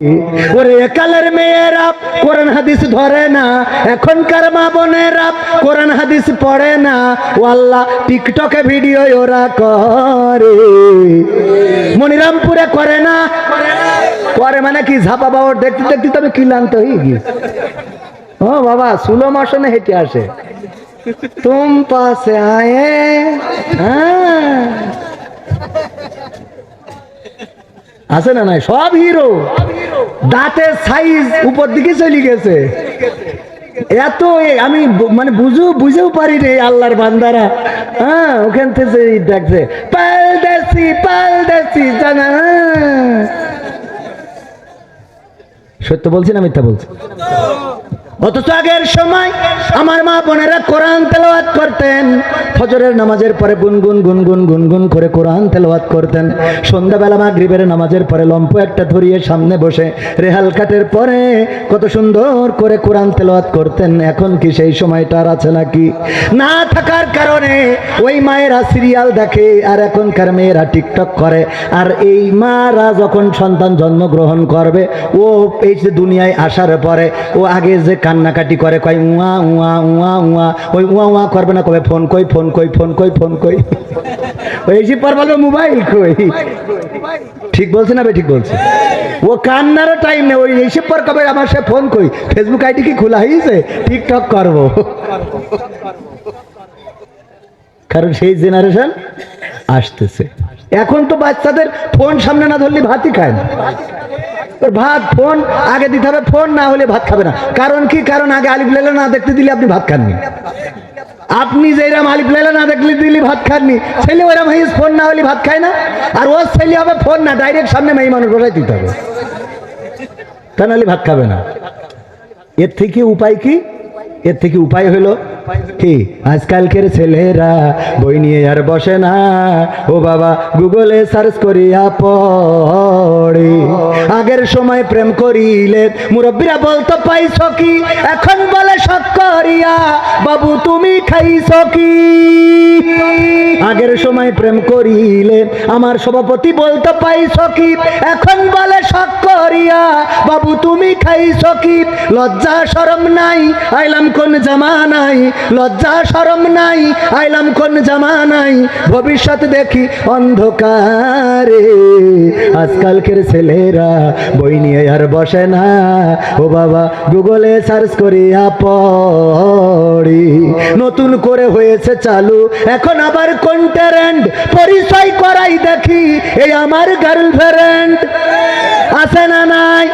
ওরে একালের মেয়েরা, কোরআন হাদিস ধরে না, এখনকার মা বোনেরা, কোরআন হাদিস পড়ে না ও আল্লাহ টিকটকে ভিডিও ওরা করে। মনিরামপুরে করে না, করে মানে কি, ঝাপা বাবর, দেখতে দেখতে তবে ক্লান্ত হয়ে গিয়েছে ও বাবা সুলো মাসনে হেঁটে আসে। তুম পাশে আয়ে হ্যাঁ? আছে না নাই? সব হিরো দাঁতের সাইজ উপর দিকে চলে গেছে। এত আমি মানে বুঝু বুঝেও পারি রে আল্লাহর বান্দারা। হ্যাঁ ওখান থেকে দেখছে পাল দেশি পাল দেশি জানা। সত্য বলছি না মিথ্যা বলছি? অথচ আগের সময় আমার মা বোনেরা কোরআন তেলাওয়াত করতেন। ফজরের নামাজের পরে গুনগুন গুনগুন গুনগুন করে কোরআন তেলাওয়াত করতেন। সন্ধ্যাবেলা মাগরিবের নামাজের পরে লম্প একটা ধরিয়ে সামনে বসে রেহাল কাটের পরে কত সুন্দর করে কোরআন তেলাওয়াত করতেন। এখন কি সেই সময়টা আর আছে নাকি? না থাকার কারণে ওই মায়েরা সিরিয়াল দেখে আর এখনকার মেয়েরা টিকটক করে। আর এই মারা যখন সন্তান জন্মগ্রহণ করবে, ও এই যে দুনিয়ায় আসার পরে ও আগে যে কান্নাকাটি করে, কয় উয়া উয়া উয়া উয়া, ওই উয়া উয়া করবে না, কবে ফোন, কই ফোন? কই, ফোন কই ফোন কই? ওই যে পর বলবে মোবাইল কই? ঠিক বলছে না ঠিক বলছে? ও কান্নারও টাইম নেই, ওই এসে পর কবে আমার সে ফোন কই? ফেসবুক আইডি কি খোলা হয়েছে টিকটক করব। কারণ সেই জেনারেশন আসতেছে। এখন তো বাচ্চাদের ফোন সামনে না ধরলে ভাতই খায় না। ভাত ফোন আগে দিতে হবে ফোন না হলে ভাত খাবে না। কারণ কি? কারণ আগে আলিফ না দেখতে দিলে আপনি ভাত খাননি। আপনি যেরাম আলিফ লেলা না দেখলে দিলে ভাত খাননি। ছেলে ওইরাম হাইস ফোন না হলে ভাত খায় না। আর ওর ছেলে হবে ফোন না ডাইরেক্ট সামনে মেয়ে মানুষ বসাই দিতে হবে। তা নাহলে ভাত খাবে না? এর থেকে উপায় কি? এর থেকে উপায় হলো কি? আজকালকের ছেলেরা বই নিয়ে আর বসে না। ও বাবা গুগলে সার্চ করিয়া পড়ে। আগের সময় প্রেম করিলে মুরব্বীরা বলতো, পাইছ কি? এখন বলে, শখ করিয়া, বাবু তুমি খাইছ কি? আগের সময় প্রেম করিলে আমার সভাপতি বলতো, পাইছ কি? এখন বলে, শখ করিয়া, বাবু তুমি খাইছ কি? লজ্জা, শরম নাই, আইলাম কোন জামা নাই। লজ্জা, শরম নাই, আইলাম কোন জামা নাই। ভবিষ্যৎ দেখি অন্ধকারে, আজকালকের ছেলেরা বই নিয়ে আর বসে না। ও বাবা, গুগলে সার্চ করিয়া পড়ি। নতুন করে হয়েছে চালু। এখন আবার কোন ট্যারেন্ট পরিচয় করাই দেখি। এই আমার গার্লফ্রেন্ড আছে না নাই?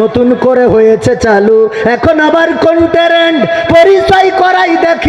নতুন করে হয়েছে চালু। এখন আবার কোন ট্যারেন্ট পরিচয় করাই দেখি।